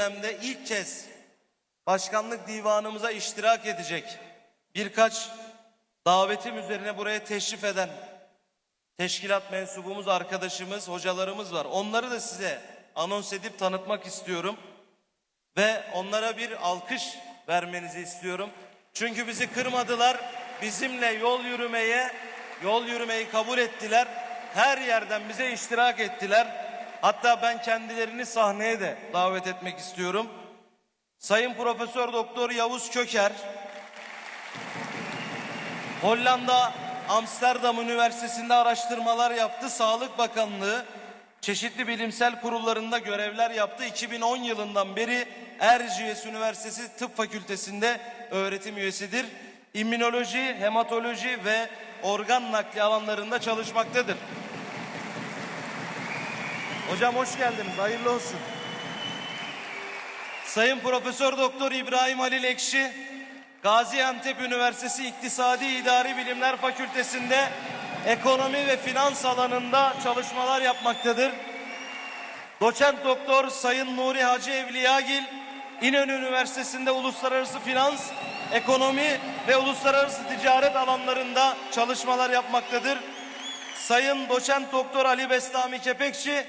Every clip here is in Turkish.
dönemde ilk kez başkanlık divanımıza iştirak edecek birkaç davetim üzerine buraya teşrif eden teşkilat mensubumuz, arkadaşımız, hocalarımız var. Onları da size anons edip tanıtmak istiyorum. Ve onlara bir alkış vermenizi istiyorum. Çünkü bizi kırmadılar. Bizimle yol yürümeye, yol yürümeyi kabul ettiler. Her yerden bize iştirak ettiler. Hatta ben kendilerini sahneye de davet etmek istiyorum. Sayın Profesör Doktor Yavuz Köker, Hollanda Amsterdam Üniversitesi'nde araştırmalar yaptı. Sağlık Bakanlığı çeşitli bilimsel kurullarında görevler yaptı. 2010 yılından beri Erciyes Üniversitesi Tıp Fakültesi'nde öğretim üyesidir. İmmünoloji, hematoloji ve organ nakli alanlarında çalışmaktadır. Hocam hoş geldiniz. Hayırlı olsun. Sayın Profesör Doktor İbrahim Halil Ekşi, Gaziantep Üniversitesi İktisadi İdari Bilimler Fakültesi'nde ekonomi ve finans alanında çalışmalar yapmaktadır. Doçent Doktor Sayın Nuri Hacı Evliyagil, İnönü Üniversitesi'nde uluslararası finans, ekonomi ve uluslararası ticaret alanlarında çalışmalar yapmaktadır. Sayın Doçent Doktor Ali Bestami Kepekçi,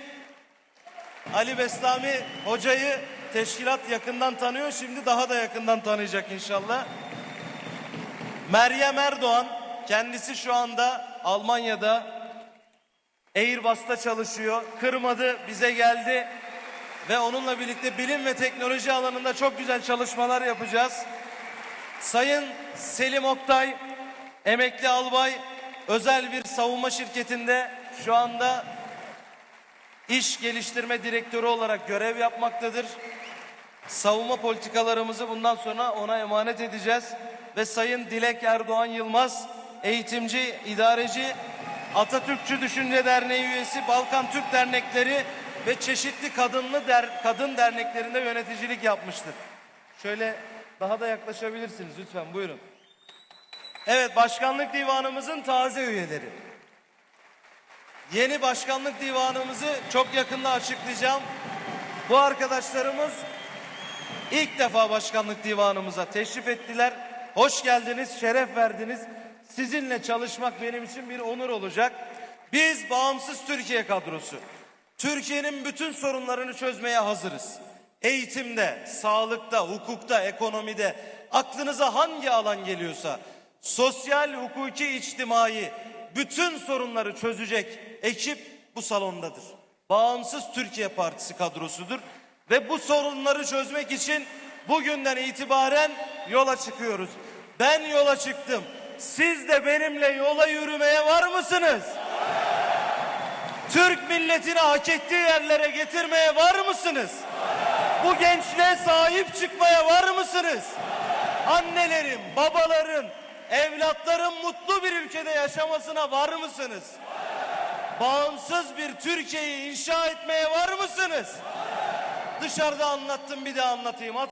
Ali Bestami hocayı teşkilat yakından tanıyor. Şimdi daha da yakından tanıyacak inşallah. Meryem Erdoğan kendisi şu anda Almanya'da Airbus'ta çalışıyor. Kırmadı bize geldi ve onunla birlikte bilim ve teknoloji alanında çok güzel çalışmalar yapacağız. Sayın Selim Oktay emekli albay özel bir savunma şirketinde şu anda iş geliştirme direktörü olarak görev yapmaktadır. Savunma politikalarımızı bundan sonra ona emanet edeceğiz. Ve Sayın Dilek Erdoğan Yılmaz, eğitimci, idareci, Atatürkçü Düşünce Derneği üyesi, Balkan Türk Dernekleri ve çeşitli kadınlı der, kadın derneklerinde yöneticilik yapmıştır. Şöyle daha da yaklaşabilirsiniz lütfen buyurun. Evet başkanlık divanımızın taze üyeleri. Yeni başkanlık divanımızı çok yakında açıklayacağım. Bu arkadaşlarımız ilk defa başkanlık divanımıza teşrif ettiler. Hoş geldiniz, şeref verdiniz. Sizinle çalışmak benim için bir onur olacak. Biz bağımsız Türkiye kadrosu. Türkiye'nin bütün sorunlarını çözmeye hazırız. Eğitimde, sağlıkta, hukukta, ekonomide, aklınıza hangi alan geliyorsa, sosyal, hukuki, içtimai, bütün sorunları çözecek ekip bu salondadır. Bağımsız Türkiye Partisi kadrosudur ve bu sorunları çözmek için bugünden itibaren yola çıkıyoruz. Ben yola çıktım. Siz de benimle yola yürümeye var mısınız? Türk milletini hak ettiği yerlere getirmeye var mısınız? Bu gençliğe sahip çıkmaya var mısınız? Annelerin, babaların, evlatların mutlu bir ülkede yaşamasına var mısınız? Bağımsız bir Türkiye'yi inşa etmeye var mısınız? Dışarıda anlattım bir daha anlatayım.